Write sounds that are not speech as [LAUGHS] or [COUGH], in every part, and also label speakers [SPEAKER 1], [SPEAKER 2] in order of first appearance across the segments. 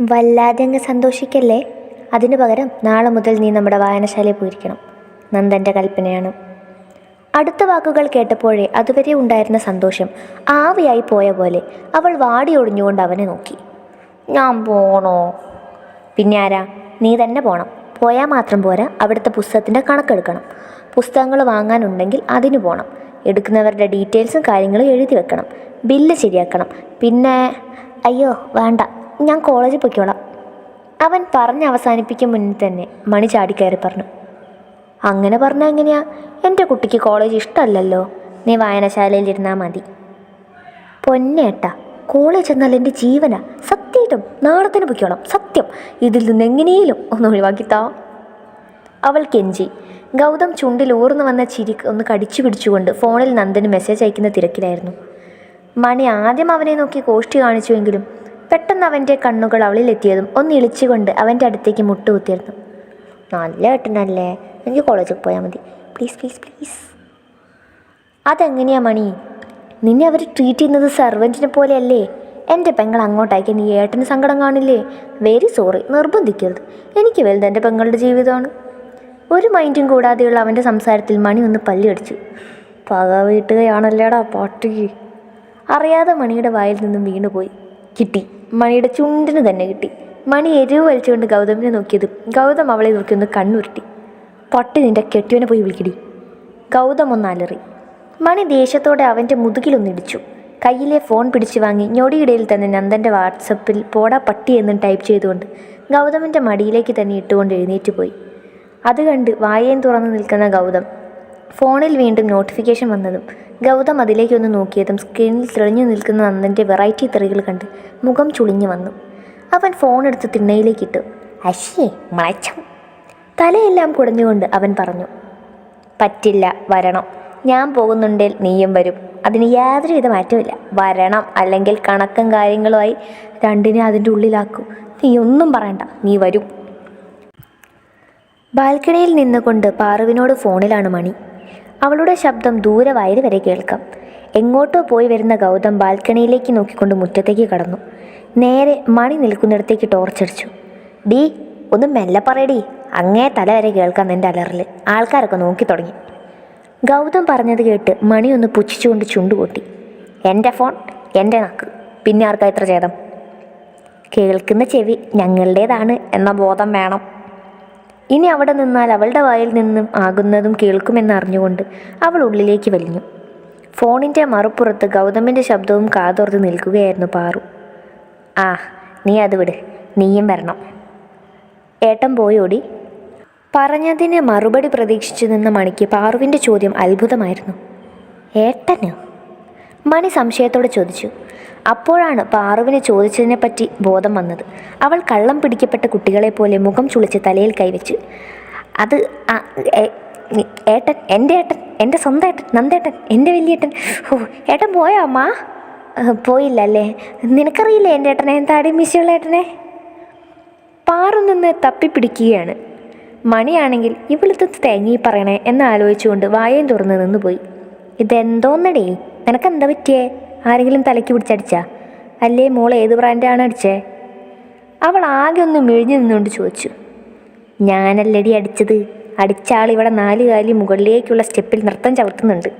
[SPEAKER 1] വല്ലാതെ അങ്ങ് സന്തോഷിക്കല്ലേ? അതിനു പകരം നാളെ മുതൽ നീ നമ്മുടെ വായനശാലയിൽ പോയിരിക്കണം. നന്ദന്റെ കൽപ്പനയാണ്. അടുത്ത വാക്കുകൾ കേട്ടപ്പോഴേ അതുവരെ ഉണ്ടായിരുന്ന സന്തോഷം ആവിയായി പോയ പോലെ അവൾ വാടി വാടിയൊടിഞ്ഞുകൊണ്ട് അവനെ നോക്കി. ഞാൻ പോണോ? പിന്നെ ആരാ? നീ തന്നെ പോണം. പോയാൽ മാത്രം പോരാ. അവിടുത്തെ പുസ്തകത്തിന്റെ കണക്കെടുക്കണം. പുസ്തകങ്ങൾ വാങ്ങാനുണ്ടെങ്കിൽ അതിന് പോകണം എടുക്കുന്നവരുടെ ഡീറ്റെയിൽസും കാര്യങ്ങളും എഴുതി വെക്കണം. ബില്ല് ശരിയാക്കണം. പിന്നെ അയ്യോ വേണ്ട. ഞാൻ കോളേജിൽ പൊയ്ക്കോളാം. അവൻ പറഞ്ഞ് അവസാനിപ്പിക്കും മുന്നിൽ തന്നെ മണി ചാടിക്കയറി പറഞ്ഞു. അങ്ങനെ പറഞ്ഞാൽ എങ്ങനെയാ? എന്റെ കുട്ടിക്ക് കോളേജ് ഇഷ്ടമല്ലല്ലോ. നീ വായനശാലയിൽ ഇരുന്നാൽ മതി. പൊന്നേട്ടാ കോളേജ് എന്നാൽ എന്റെ ജീവന. സത്യമായിട്ടും തന്നെ പൊയ്ക്കോളാം. സത്യം. ഇതിൽ നിന്ന് എങ്ങനെയും ഒന്ന് ഒഴിവാക്കിത്താ അവൾ കെഞ്ചി. ഗൗതം ചുണ്ടിൽ ഊർന്നു വന്ന ചിരി ഒന്ന് കടിച്ചു പിടിച്ചുകൊണ്ട് ഫോണിൽ നന്ദന് മെസ്സേജ് അയക്കുന്ന തിരക്കിലായിരുന്നു. മണി ആദ്യം അവനെ നോക്കി കോഷ്ടി കാണിച്ചുവെങ്കിലും പെട്ടെന്ന് അവന്റെ കണ്ണുകൾ അവളിലെത്തിയതും ഒന്ന് ഇളിച്ചുകൊണ്ട് അവന്റെ അടുത്തേക്ക് മുട്ടുകുത്തിയിരുന്നു. നല്ല ഏട്ടനല്ലേ എനിക്ക് കോളേജിൽ പോയാൽ മതി. പ്ലീസ് പ്ലീസ് പ്ലീസ് അതെങ്ങനെയാ മണി? നിന്നെ അവർ ട്രീറ്റ് ചെയ്യുന്നത് സെർവന്റിനെ പോലെയല്ലേ? എന്റെ പെങ്ങൾ അങ്ങോട്ടയക്കാൻ നീ ഏട്ടന് സങ്കടം കാണില്ലേ? വെരി സോറി നിർബന്ധിക്കരുത്. എനിക്ക് വലുത് എന്റെ പെങ്ങളുടെ ജീവിതമാണ്. ഒരു മൈൻഡും കൂടാതെയുള്ള അവന്റെ സംസാരത്തിൽ മണി ഒന്ന് പല്ലി പല്ലിയടിച്ചു പക വീട്ടുകയാണല്ലേടാ പാട്ടി അറിയാതെ മണിയുടെ വായിൽ നിന്നും വീണുപോയി. കിട്ടി. മണിയുടെ ചുണ്ടിന് തന്നെ കിട്ടി. മണി എരിവ് വലിച്ചുകൊണ്ട് ഗൗതമിനെ നോക്കിയത്. ഗൗതം അവളെ നോക്കി ഒന്ന് കണ്ണുരുട്ടി. പൊട്ടി നിന്റെ കെട്ടിയവനെ പോയി വിളിക്കടി. ഗൗതം ഒന്ന് അലറി. മണി ദേഷ്യത്തോടെ അവന്റെ മുതുകിലൊന്നിടിച്ചു കയ്യിലെ ഫോൺ പിടിച്ചു വാങ്ങി ഞൊടിയിടയിൽ തന്നെ നന്ദന്റെ വാട്സപ്പിൽ പോടാ പട്ടി എന്നും ടൈപ്പ് ചെയ്തുകൊണ്ട് ഗൗതമിന്റെ മടിയിലേക്ക് തന്നെ ഇട്ടുകൊണ്ട് എഴുന്നേറ്റ് പോയി. അത് കണ്ട് വായേൻ തുറന്നു നിൽക്കുന്ന ഗൗതം ഫോണിൽ വീണ്ടും നോട്ടിഫിക്കേഷൻ വന്നതും ഗൗതം അതിലേക്കൊന്ന് നോക്കിയതും സ്ക്രീനിൽ തെളിഞ്ഞു നിൽക്കുന്ന നന്ദന്റെ വെറൈറ്റി തെറികൾ കണ്ട് മുഖം ചുളിഞ്ഞു വന്നു. അവൻ ഫോൺ എടുത്ത് തിണ്ണയിലേക്കിട്ടു അശ്ശേ മളച്ചം തലയെല്ലാം കുടഞ്ഞുകൊണ്ട് അവൻ പറഞ്ഞു പറ്റില്ല വരണം. ഞാൻ പോകുന്നുണ്ടേൽ നീയും വരും. അതിന് യാതൊരുവിധ മാറ്റമില്ല വരണം അല്ലെങ്കിൽ കണക്കും കാര്യങ്ങളുമായി രണ്ടിനെ അതിന്റെ ഉള്ളിലാക്കും. നീ ഒന്നും പറയണ്ട. നീ വരും. ബാൽക്കണിയിൽ നിന്നുകൊണ്ട് പാറുവിനോട് ഫോണിലാണ് മണി. അവളുടെ ശബ്ദം ദൂരെ വയറ് വരെ കേൾക്കാം. എങ്ങോട്ടോ പോയി വരുന്ന ഗൗതം ബാൽക്കണിയിലേക്ക് നോക്കിക്കൊണ്ട് മുറ്റത്തേക്ക് കടന്നു. നേരെ മണി നിൽക്കുന്നിടത്തേക്ക് ടോർച്ചടിച്ചു. ഡീ ഒന്ന് മെല്ലെ പറയടി. അങ്ങേ തല വരെ കേൾക്കാം നിന്റെ അലറിൽ ആൾക്കാരൊക്കെ നോക്കി തുടങ്ങി. ഗൗതം പറഞ്ഞത് കേട്ട് മണി ഒന്ന് പുച്ഛിച്ചുകൊണ്ട് ചുണ്ടുകൂട്ടി എന്റെ ഫോൺ എന്റെ നാക്ക്. പിന്നെ ആർക്കാ ഇത്ര ചേതം കേൾക്കുന്ന ചെവി ഞങ്ങളുടേതാണ്. എന്ന ബോധം വേണം. ഇനി അവിടെ നിന്നാൽ അവളുടെ വായിൽ നിന്നും ആകുന്നതും കേൾക്കുമെന്നറിഞ്ഞുകൊണ്ട് അവൾ ഉള്ളിലേക്ക് വലിഞ്ഞു. ഫോണിന്റെ മറുപ്പുറത്ത് ഗൗതമിന്റെ ശബ്ദവും കാതോർത്ത് നിൽക്കുകയായിരുന്നു പാറു. ആ നീ അത് വിട്. നീയും വരണം. ഏട്ടൻ പോയോടി? പറഞ്ഞതിന് മറുപടി പ്രതീക്ഷിച്ചു നിന്ന മണിക്ക് പാറുവിന്റെ ചോദ്യം അത്ഭുതമായിരുന്നു. ഏട്ടനോ? മണി സംശയത്തോടെ ചോദിച്ചു. അപ്പോഴാണ് പാറുവിനെ ചോദിച്ചതിനെപ്പറ്റി ബോധം വന്നത്. അവൾ കള്ളം പിടിക്കപ്പെട്ട കുട്ടികളെ പോലെ മുഖം ചുളിച്ച് തലയിൽ കൈവച്ചു അത് ഏട്ടൻ എന്റെ ഏട്ടൻ എന്റെ സ്വന്തം ഏട്ടൻ നന്ദേട്ടൻ എന്റെ വലിയേട്ടൻ ഓ ഏട്ടൻ പോയോ അമ്മ? "ഏഹ്, പോയില്ല അല്ലേ നിനക്കറിയില്ലേ എന്റെ ഏട്ടനെ? താടി മിശയുള്ള ഏട്ടനെ? പാറു നിന്ന് തപ്പിപ്പിടിക്കുകയാണ്. മണിയാണെങ്കിൽ ഇവിടുത്തെ തേങ്ങി പറയണേ എന്ന് ആലോചിച്ചുകൊണ്ട് വായയും തുറന്ന് നിന്നുപോയി. ഇതെന്തോന്നടേ? നിനക്കെന്താ പറ്റിയേ? ആരെങ്കിലും തലയ്ക്ക് പിടിച്ചടിച്ചാ? അല്ലേ മോൾ ഏത് ബ്രാൻഡാണ് അടിച്ചേ? അവൾ ആകെ ഒന്ന് മിഴിഞ്ഞു നിന്നുകൊണ്ട് ചോദിച്ചു. ഞാനല്ലടി അടിച്ചത്. അടിച്ച ആൾ ഇവിടെ നാല് കാലി മുകളിലേക്കുള്ള സ്റ്റെപ്പിൽ നൃത്തം ചവിട്ടുന്നുണ്ട്.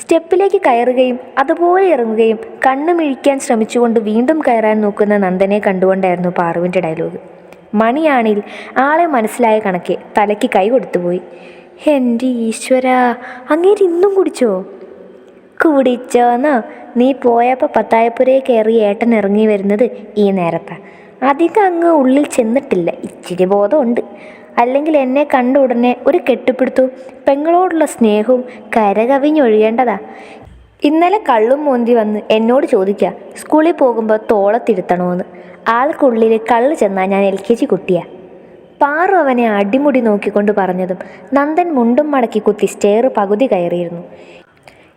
[SPEAKER 1] സ്റ്റെപ്പിലേക്ക് കയറുകയും അതുപോലെ ഇറങ്ങുകയും കണ്ണു മിഴിക്കാൻ ശ്രമിച്ചുകൊണ്ട് വീണ്ടും കയറാൻ നോക്കുന്ന നന്ദനെ കണ്ടുകൊണ്ടായിരുന്നു പാറുവിന്റെ ഡയലോഗ്. മണിയാണിൽ ആളെ മനസ്സിലായ കണക്കെ തലയ്ക്ക് കൈ കൊടുത്തുപോയി. എന്റെ ഈശ്വര അങ്ങേര് ഇന്നും കുടിച്ചോ? കുടിച്ചോന്നോ നീ പോയപ്പോൾ പത്തായപ്പുരയെ കയറി ഏട്ടൻ ഇറങ്ങി വരുന്നത് ഈ നേരത്താണ് അധികം അങ്ങ് ഉള്ളിൽ ചെന്നിട്ടില്ല. ഇച്ചിരി ബോധമുണ്ട്. അല്ലെങ്കിൽ എന്നെ കണ്ട ഉടനെ ഒരു കെട്ടിപ്പിടുത്തവും പെങ്ങളോടുള്ള സ്നേഹവും കരകവിഞ്ഞൊഴിയേണ്ടതാ. ഇന്നലെ കള്ളും മോന്തി വന്ന് എന്നോട് ചോദിക്കുക സ്കൂളിൽ പോകുമ്പോൾ തോളത്തിരുത്തണമെന്ന് ആൾക്കുള്ളിൽ കള്ള് ചെന്നാൽ ഞാൻ എൽ കെ ജി കുട്ടിയാ. പാറു അവനെ അടിമുടി നോക്കിക്കൊണ്ട് പറഞ്ഞതും നന്ദൻ മുണ്ടും മടക്കി കുത്തി സ്റ്റെയർ പകുതി കയറിയിരുന്നു.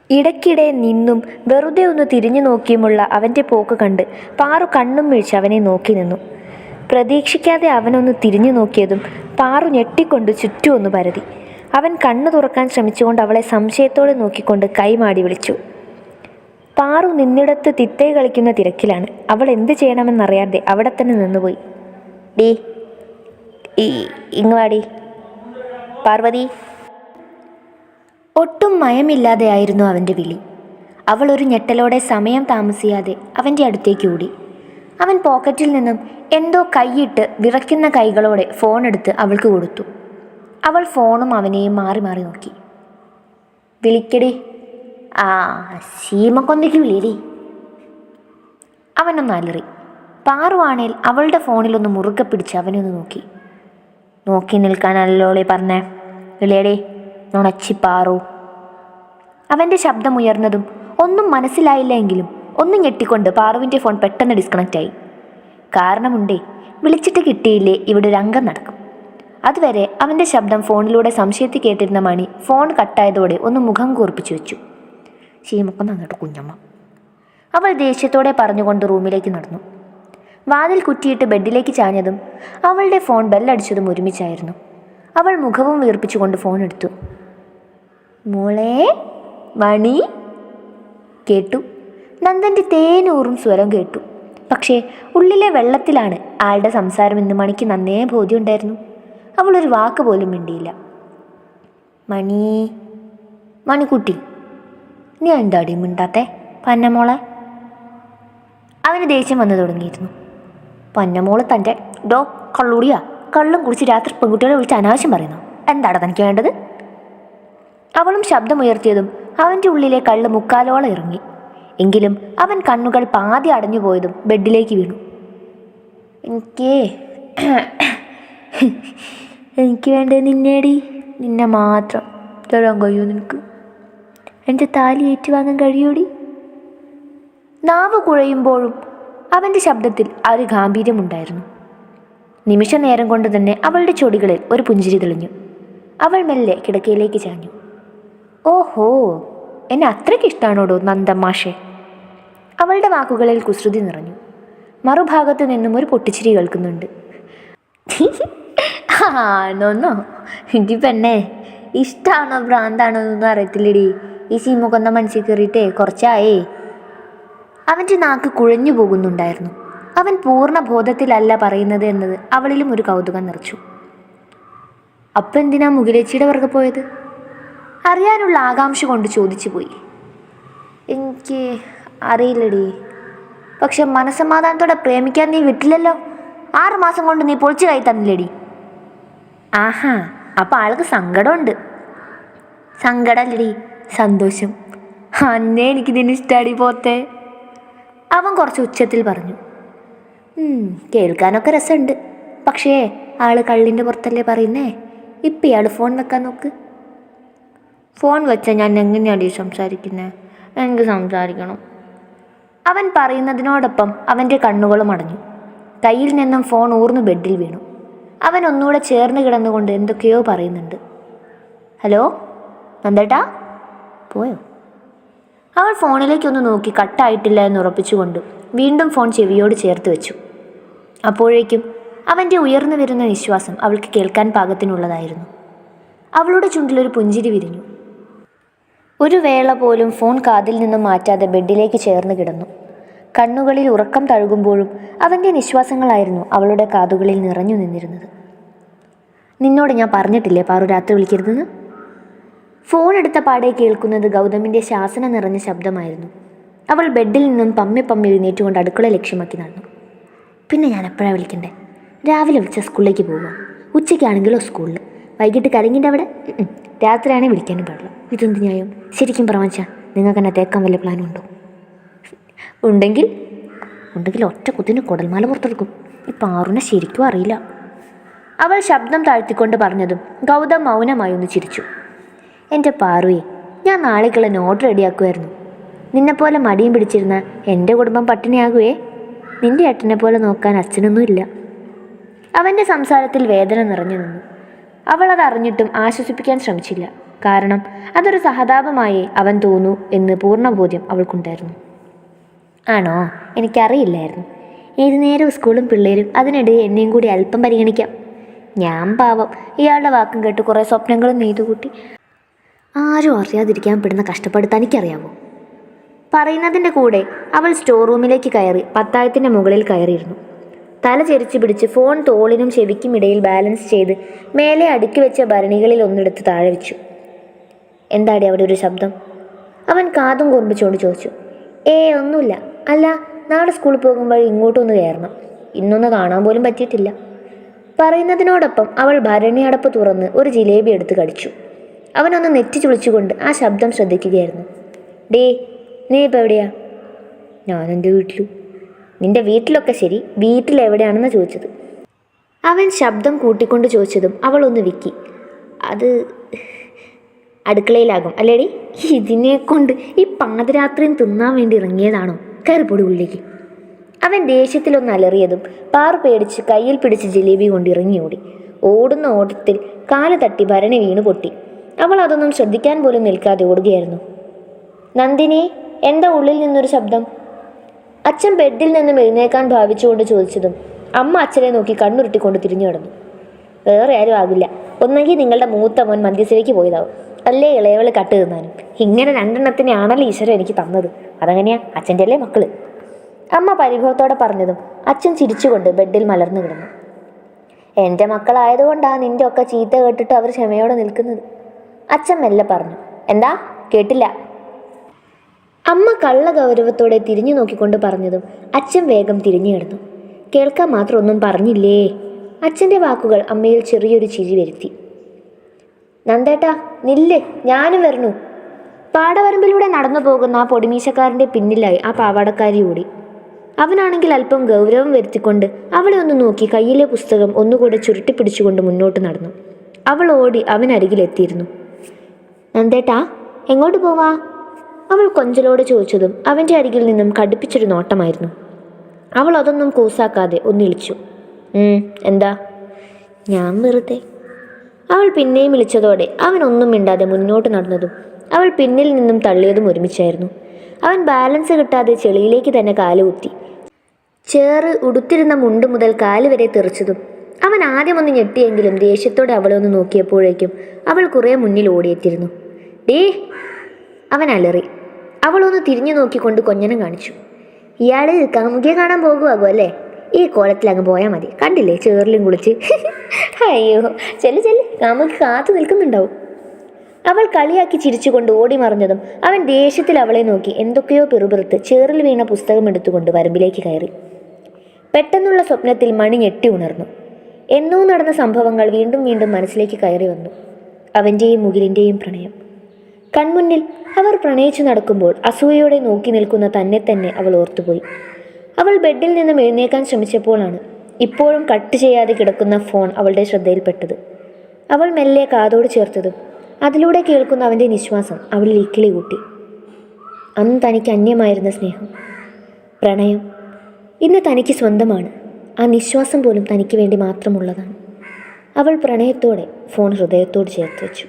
[SPEAKER 1] ഇടയ്ക്കിടെ നിന്നും വെറുതെ ഒന്ന് തിരിഞ്ഞു നോക്കിയുമുള്ള അവന്റെ പോക്ക് കണ്ട് പാറു കണ്ണും മിഴിച്ച് അവനെ നോക്കി നിന്നു. പ്രതീക്ഷിക്കാതെ അവനൊന്ന് തിരിഞ്ഞു നോക്കിയതും പാറു ഞെട്ടിക്കൊണ്ട് ചുറ്റും ഒന്ന് പരതി. അവൻ കണ്ണു തുറക്കാൻ ശ്രമിച്ചുകൊണ്ട് അവളെ സംശയത്തോടെ നോക്കിക്കൊണ്ട് കൈമാടി വിളിച്ചു. പാറു നിന്നിടത്ത് തിത്തേ കളിക്കുന്ന തിരക്കിലാണ്. അവൾ എന്ത് ചെയ്യണമെന്നറിയാതെ അവിടെ തന്നെ നിന്നുപോയി. ഡീ ഈ ഇങ്ങ് വാടി പാർവതി ഒട്ടും മയമില്ലാതെയായിരുന്നു അവന്റെ വിളി. അവൾ ഒരു ഞെട്ടലോടെ സമയം താമസിയാതെ അവന്റെ അടുത്തേക്ക് ഓടി. അവൻ പോക്കറ്റിൽ നിന്നും എന്തോ കൈയിട്ട് വിറയ്ക്കുന്ന കൈകളോടെ ഫോൺ എടുത്ത് അവൾക്ക് കൊടുത്തു. അവൾ ഫോണും അവനെയും മാറി മാറി നോക്കി. വിളിക്കടി. ആ ശീമക്കൊന്തയ്ക്ക് വിളിയടി അവനൊന്ന് അലറി. പാറുവാണേൽ അവളുടെ ഫോണിലൊന്ന് മുറുകെ പിടിച്ച് അവനൊന്ന് നോക്കി. നോക്കി നിൽക്കാനല്ലോളി പറഞ്ഞേ. വിളിയടി. നുണച്ചി പാറു അവന്റെ ശബ്ദമുയർന്നതും ഒന്നും മനസ്സിലായില്ല എങ്കിലും ഒന്ന് ഞെട്ടിക്കൊണ്ട് പാറുവിന്റെ ഫോൺ പെട്ടെന്ന് ഡിസ്കണക്റ്റ് ആയി. കാരണമുണ്ടേ വിളിച്ചിട്ട് കിട്ടിയില്ലേ ഇവിടെ രംഗം നടക്കും. അതുവരെ അവന്റെ ശബ്ദം ഫോണിലൂടെ സംശയത്തിൽ കേട്ടിരുന്ന മണി ഫോൺ കട്ടായതോടെ ഒന്ന് മുഖം കൂർപ്പിച്ചു വെച്ചു. ശീമൊക്കെ നന്നിട്ട് കുഞ്ഞമ്മ. അവൾ ദേഷ്യത്തോടെ പറഞ്ഞുകൊണ്ട് റൂമിലേക്ക് നടന്നു. വാതിൽ കുറ്റിയിട്ട് ബെഡിലേക്ക് ചാഞ്ഞതും അവളുടെ ഫോൺ ബെല്ലടിച്ചതും ഒരുമിച്ചായിരുന്നു. അവൾ മുഖവും വീർപ്പിച്ചുകൊണ്ട് ഫോൺ എടുത്തു. മോളെ മണി കേട്ടു. നന്ദന്റെ തേനൂറും സ്വരം കേട്ടു. പക്ഷേ ഉള്ളിലെ വെള്ളത്തിലാണ് ആളുടെ സംസാരം സംസാരമെന്ന് മണിക്ക് നന്നേ ബോധ്യമുണ്ടായിരുന്നു. ഒരു വാക്ക് പോലും മിണ്ടിയില്ല. മണി മണിക്കുട്ടി നീ എന്താടി മിണ്ടാത്തെ? പന്നമോളെ. അവന് ദേഷ്യം വന്നു തുടങ്ങിയിരുന്നു. പന്നമോൾ തന്റെ ഡോ കള്ളൂടിയാ. കള്ളും കുടിച്ച് രാത്രി പെൺകുട്ടികളെ വിളിച്ച് അനാവശ്യം പറയുന്നു. എന്താണ് തനിക്ക് വേണ്ടത്? അവളും ശബ്ദമുയർത്തിയതും അവന്റെ ഉള്ളിലെ കള്ള് മുക്കാലോളം ഇറങ്ങി. എങ്കിലും അവൻ കണ്ണുകൾ പാതി അടഞ്ഞുപോയതും ബെഡിലേക്ക് വീണു. എനിക്ക് എനിക്ക് വേണ്ടത് നിന്നേടി. നിന്നെ മാത്രം. തരാൻ കഴിയൂ നിനക്ക്. എന്റെ താലി ഏറ്റുവാങ്ങാൻ കഴിയൂടി? നാവ് കുഴയുമ്പോഴും അവന്റെ ശബ്ദത്തിൽ ആ ഒരു ഗാംഭീര്യമുണ്ടായിരുന്നു. നിമിഷ നേരം കൊണ്ട് തന്നെ അവളുടെ ചൊടികളിൽ ഒരു പുഞ്ചിരി തെളിഞ്ഞു. അവൾ മെല്ലെ കിടക്കയിലേക്ക് ചാഞ്ഞു. ഓഹോ എന്നെ അത്രയ്ക്ക് ഇഷ്ടമാണോടോ നന്ദമാഷെ? അവളുടെ വാക്കുകളിൽ കുസൃതി നിറഞ്ഞു. മറുഭാഗത്തു നിന്നും ഒരു പൊട്ടിച്ചിരി കേൾക്കുന്നുണ്ട്. [LAUGHS] ആണോന്നോ ഇനി പെണ്ണേ ഇഷ്ടമാണോ ഭ്രാന്താണോ എന്നൊന്നും അറിയത്തില്ലടി. ഈ സീമുകൊന്ന മനസ്സിൽ കയറിയിട്ടേ കുറച്ചായേ. അവന്റെ നാക്ക് കുഴഞ്ഞു പോകുന്നുണ്ടായിരുന്നു. അവൻ പൂർണ ബോധത്തിലല്ല പറയുന്നത് എന്നത് അവളിലും ഒരു കൗതുകം നിറച്ചു. അപ്പം എന്തിനാ മുകിലേച്ചിയുടെ പുറകെ പോയത്? അറിയാനുള്ള ആകാംക്ഷ കൊണ്ട് ചോദിച്ചു പോയി. എനിക്ക് അറിയില്ലടി. പക്ഷെ മനസമാധാനത്തോടെ പ്രേമിക്കാൻ നീ വിട്ടില്ലല്ലോ. ആറ് മാസം കൊണ്ട് നീ പൊളിച്ചു കൈ തന്നില്ലടി. ആഹാ അപ്പം ആൾക്ക് സങ്കടമുണ്ട്. സങ്കടമല്ലടി സന്തോഷം. അന്നേ എനിക്ക് നിന്നെ ഇഷ്ടാടി പോത്തെ. അവൻ കുറച്ച് ഉച്ചത്തിൽ പറഞ്ഞു. "ഉം, കേൾക്കാനൊക്കെ രസമുണ്ട്. പക്ഷേ ആൾ കള്ളിന്റെ പുറത്തല്ലേ പറയുന്നേ? ഇപ്പം ഇയാൾ ഫോൺ വെക്കാൻ നോക്ക്. ഫോൺ വെച്ചാൽ ഞാൻ എങ്ങനെയാണ് സംസാരിക്കുന്നത് എനിക്ക് സംസാരിക്കണം. അവൻ പറയുന്നതിനോടൊപ്പം അവന്റെ കണ്ണുകളും അടഞ്ഞു കയ്യിൽ നിന്നും ഫോൺ ഊർന്ന് ബെഡിൽ വീണു. അവൻ ഒന്നുകൂടെ ചേർന്ന് കിടന്നുകൊണ്ട് എന്തൊക്കെയോ പറയുന്നുണ്ട്. ഹലോ? നന്ദേട്ടാ? പോയോ? അവൾ ഫോണിലേക്കൊന്ന് നോക്കി കട്ടായിട്ടില്ല എന്ന് ഉറപ്പിച്ചുകൊണ്ട് വീണ്ടും ഫോൺ ചെവിയോട് ചേർത്ത് വെച്ചു. അപ്പോഴേക്കും അവന്റെ ഉയർന്നു വരുന്ന വിശ്വാസം അവൾക്ക് കേൾക്കാൻ പാകത്തിനുള്ളതായിരുന്നു. അവളുടെ ചുണ്ടിലൊരു പുഞ്ചിരി വിരിഞ്ഞു. ഒരു വേള പോലും ഫോൺ കാതിൽ നിന്നും മാറ്റാതെ ബെഡിലേക്ക് ചേർന്ന് കിടന്നു. കണ്ണുകളിൽ ഉറക്കം തഴുകുമ്പോഴും അവന്റെ നിശ്വാസങ്ങളായിരുന്നു അവളുടെ കാതുകളിൽ നിറഞ്ഞു നിന്നിരുന്നത്. നിന്നോട് ഞാൻ പറഞ്ഞിട്ടില്ലേ പാറു രാത്രി വിളിക്കരുതെന്ന്? ഫോൺ എടുത്ത പാടെ കേൾക്കുന്നത് ഗൗതമിന്റെ ശാസന നിറഞ്ഞ ശബ്ദമായിരുന്നു. അവൾ ബെഡിൽ നിന്നും പമ്മി പമ്മി എഴുന്നേറ്റുകൊണ്ട് അടുക്കള ലക്ഷ്യമാക്കി നടന്നു. പിന്നെ ഞാൻ എപ്പോഴാണ് വിളിക്കണ്ടേ? രാവിലെ വിളിച്ച സ്കൂളിലേക്ക് പോവുക ഉച്ചയ്ക്കാണെങ്കിലോ സ്കൂളിൽ വൈകിട്ട് കരങ്ങിന്റെ അവിടെ. രാത്രിയാണെങ്കിൽ വിളിക്കാനും പാടില്ല. ഇതെന്ത് ന്യായം? ശരിക്കും പ്രവച നിങ്ങൾക്ക് എന്നെ തേക്കാൻ വല്ല പ്ലാനും ഉണ്ടോ ഉണ്ടെങ്കിൽ ഉണ്ടെങ്കിൽ ഒറ്റ കുത്തിന് കുടൽമാല പുറത്തെടുക്കും. ഇപ്പം ആറുനെ ശരിക്കും അറിയില്ല. അവൾ ശബ്ദം താഴ്ത്തിക്കൊണ്ട് പറഞ്ഞതും ഗൗതം മൗനമായി ഒന്ന് ചിരിച്ചു. എന്റെ പാറുയെ ഞാൻ നാളേക്കുള്ള നോട്ട് റെഡിയാക്കുമായിരുന്നു നിന്നെപ്പോലെ മടിയും പിടിച്ചിരുന്ന എന്റെ കുടുംബം പട്ടിണിയാകുവേ? നിന്റെ ഏട്ടനെ പോലെ നോക്കാൻ അച്ഛനൊന്നുമില്ല. അവന്റെ സംസാരത്തിൽ വേദന നിറഞ്ഞു നിന്നു. അവൾ അത് അറിഞ്ഞിട്ടും ആശ്വസിപ്പിക്കാൻ ശ്രമിച്ചില്ല. കാരണം അതൊരു സഹതാപമായേ അവൻ തോന്നൂ എന്ന് പൂർണബോധ്യം അവൾക്കുണ്ടായിരുന്നു. ആണോ? എനിക്കറിയില്ലായിരുന്നു. ഏത് നേരം സ്കൂളും പിള്ളേരും അതിനിടെ എന്നെയും കൂടി അല്പം പരിഗണിക്കാം. ഞാൻ പാവം. ഇയാളുടെ വാക്കും കേട്ട് കുറേ സ്വപ്നങ്ങളും നെയ്തു കൂട്ടി ആരും അറിയാതിരിക്കാൻ പെടുന്ന കഷ്ടപ്പാട് തനിക്കറിയാമോ പറയുന്നതിന്റെ കൂടെ അവൾ സ്റ്റോർ റൂമിലേക്ക് കയറി പത്തായത്തിന്റെ മുകളിൽ കയറിയിരുന്നു. തല ചെരിച്ചു പിടിച്ച് ഫോൺ തോളിനും ചെവിക്കും ഇടയിൽ ബാലൻസ് ചെയ്ത് മേലെ അടുക്കി വെച്ച ഭരണികളിൽ ഒന്നെടുത്ത് താഴെ വെച്ചു. എന്താടി അവിടെ ഒരു ശബ്ദം? അവൻ കാതും കുറുമ്പിച്ചുകൊണ്ട് ചോദിച്ചു. ഏ ഒന്നുമില്ല. അല്ല നാളെ സ്കൂളിൽ പോകുമ്പോൾ ഇങ്ങോട്ടൊന്ന് കയറണം. ഇന്നൊന്ന് കാണാൻ പോലും പറ്റിയിട്ടില്ല. പറയുന്നതിനോടൊപ്പം അവൾ ഭരണിയടപ്പ് തുറന്ന് ഒരു ജിലേബി എടുത്ത് കടിച്ചു. അവനൊന്ന് നെറ്റി ചുളിച്ചുകൊണ്ട് ആ ശബ്ദം ശ്രദ്ധിക്കുകയായിരുന്നു. ഡേ നീ ഇപ്പോൾ എവിടെയാ? ഞാനെന്റെ വീട്ടിലും. നിന്റെ വീട്ടിലൊക്കെ ശരി വീട്ടിലെവിടെയാണെന്ന് ചോദിച്ചത്? അവൻ ശബ്ദം കൂട്ടിക്കൊണ്ട് ചോദിച്ചതും അവൾ ഒന്ന് വിക്കി. അത് അടുക്കളയിലാകും അല്ലേടി? ഇതിനെ കൊണ്ട് ഈ പാതിരാത്രിയും തിന്നാൻ വേണ്ടി ഇറങ്ങിയതാണോ? കയറിപ്പൊടി ഉള്ളിലേക്ക്. അവൻ ദേഷ്യത്തിലൊന്ന് അലറിയതും പാറു പേടിച്ച് കയ്യിൽ പിടിച്ച് ജിലേബി കൊണ്ട് ഇറങ്ങി ഓടി. ഓടുന്ന ഓട്ടത്തിൽ കാൽ തട്ടി ഭരണി വീണ് പൊട്ടി. അവൾ അതൊന്നും ശ്രദ്ധിക്കാൻ പോലും നിൽക്കാതെ ഓടുകയായിരുന്നു. നന്ദിനി എന്താ ഉള്ളിൽ നിന്നൊരു ശബ്ദം? അച്ഛൻ ബെഡിൽ നിന്നും എഴുന്നേക്കാൻ ഭാവിച്ചുകൊണ്ട് ചോദിച്ചതും അമ്മ അച്ഛനെ നോക്കി കണ്ണുരുട്ടിക്കൊണ്ട് തിരിഞ്ഞു കിടന്നു വേറെ ആരും ആകില്ല. ഒന്നെങ്കിൽ നിങ്ങളുടെ മൂത്ത മോൻ മധ്യസ്ഥയിലേക്ക് പോയതാവും. അല്ലേ ഇളയവൾ കട്ട് തിന്നാനും? ഇങ്ങനെ രണ്ടെണ്ണത്തിനെയാണല്ലോ ഈശ്വരൻ എനിക്ക് തന്നത്. അതങ്ങനെയാ? അച്ഛന്റെ അല്ലേ മക്കൾ? അമ്മ പരിഭവത്തോടെ പറഞ്ഞതും അച്ഛൻ ചിരിച്ചുകൊണ്ട് ബെഡിൽ മലർന്നു കിടന്നു. എന്റെ മക്കളായതുകൊണ്ടാണ് നിന്റെ ഒക്കെ ചീത്ത കേട്ടിട്ട് അവർ ക്ഷമയോടെ നിൽക്കുന്നത്. അച്ഛൻ മെല്ലെ പറഞ്ഞു. എന്താ? കേട്ടില്ല. അമ്മ കള്ള ഗൗരവത്തോടെ തിരിഞ്ഞു നോക്കിക്കൊണ്ട് പറഞ്ഞതും അച്ഛൻ വേഗം തിരിഞ്ഞു കിടന്നു. കേൾക്കാൻ മാത്രം ഒന്നും പറഞ്ഞില്ലേ? അച്ഛന്റെ വാക്കുകൾ അമ്മയിൽ ചെറിയൊരു ചിരി വരുത്തി. നന്ദേട്ടാ നില്ല് ഞാനും വരണു പാടവരമ്പിലൂടെ നടന്നു പോകുന്ന ആ പൊടിമീശക്കാരന്റെ പിന്നിലായി ആ പാവാടക്കാരി ഓടി. അവനാണെങ്കിൽ അല്പം ഗൗരവം വരുത്തിക്കൊണ്ട് അവളെ ഒന്ന് നോക്കി കയ്യിലെ പുസ്തകം ഒന്നുകൂടെ ചുരുട്ടിപ്പിടിച്ചുകൊണ്ട് മുന്നോട്ട് നടന്നു. അവൾ ഓടി അവനരികിലെത്തിയിരുന്നു. നന്ദേട്ടാ എങ്ങോട്ട് പോവാ? അവൾ കൊഞ്ചലോട് ചോദിച്ചതും അവന്റെ അരികിൽ നിന്നും കടുപ്പിച്ചൊരു നോട്ടമായിരുന്നു. അവൾ അതൊന്നും കൂസാക്കാതെ ഒന്നിളിച്ചു. "ഉം, എന്താ? ഞാൻ വെറുതെ. അവൾ പിന്നെയും വിളിച്ചതോടെ അവൻ ഒന്നും മിണ്ടാതെ മുന്നോട്ട് നടന്നതും അവൾ പിന്നിൽ നിന്നും തള്ളിയതും ഒരുമിച്ചായിരുന്നു. അവൻ ബാലൻസ് കിട്ടാതെ ചെളിയിലേക്ക് തന്നെ കാൽ കുത്തി ചേറ് ഉടുത്തിരുന്ന മുണ്ട് മുതൽ കാൽ വരെ തെറിച്ചതും അവൻ ആദ്യമൊന്ന് ഞെട്ടിയെങ്കിലും ദേഷ്യത്തോടെ അവളെ ഒന്ന് നോക്കിയപ്പോഴേക്കും അവൾ കുറേ മുന്നിൽ ഓടിയെത്തിയിരുന്നു. ഡേ അവൻ അലറി. ഒന്ന് തിരിഞ്ഞു നോക്കിക്കൊണ്ട് കൊഞ്ഞനം കാണിച്ചു. ഇയാൾ കാമുകിയെ കാണാൻ പോകുമാകും അല്ലേ? ഈ കോലത്തിൽ അങ്ങ് പോയാൽ മതി. കണ്ടില്ലേ? ചേറിലും കുളിച്ച്. [LAUGHS] അയ്യോ. ചെല്ലു ചെല്ല്. കാമുകി കാത്തു നിൽക്കുന്നുണ്ടാവും. അവൾ കളിയാക്കി ചിരിച്ചുകൊണ്ട് ഓടി മറിഞ്ഞതും അവൻ ദേഷ്യത്തിൽ അവളെ നോക്കി എന്തൊക്കെയോ പിറുപിറുത്ത് ചേറിൽ വീണ പുസ്തകം എടുത്തുകൊണ്ട് വരമ്പിലേക്ക് കയറി. പെട്ടെന്നുള്ള സ്വപ്നത്തിൽ മണി ഞെട്ടി ഉണർന്നു. എന്നോ നടന്ന സംഭവങ്ങൾ വീണ്ടും വീണ്ടും മനസ്സിലേക്ക് കയറി വന്നു. അവന്റെയും മുകിലിന്റെയും പ്രണയം. കൺമുന്നിൽ അവർ പ്രണയിച്ചു നടക്കുമ്പോൾ അസൂയയോടെ നോക്കി നിൽക്കുന്ന തന്നെ തന്നെ അവൾ ഓർത്തുപോയി. അവൾ ബെഡിൽ നിന്നും എഴുന്നേക്കാൻ ശ്രമിച്ചപ്പോഴാണ് ഇപ്പോഴും കട്ട് ചെയ്യാതെ കിടക്കുന്ന ഫോൺ അവളുടെ ശ്രദ്ധയിൽപ്പെട്ടത്. അവൾ മെല്ലെ കാതോട് ചേർത്തതും അതിലൂടെ കേൾക്കുന്ന അവന്റെ നിശ്വാസം അവളിൽ ഇക്കിളി കൂട്ടി. അന്ന് തനിക്ക് അന്യമായിരുന്ന സ്നേഹം പ്രണയം ഇന്ന് തനിക്ക് സ്വന്തമാണ്. ആ നിശ്വാസം പോലും തനിക്ക് വേണ്ടി മാത്രമുള്ളതാണ്. അവൾ പ്രണയത്തോടെ ഫോൺ ഹൃദയത്തോട് ചേർത്ത് വെച്ചു.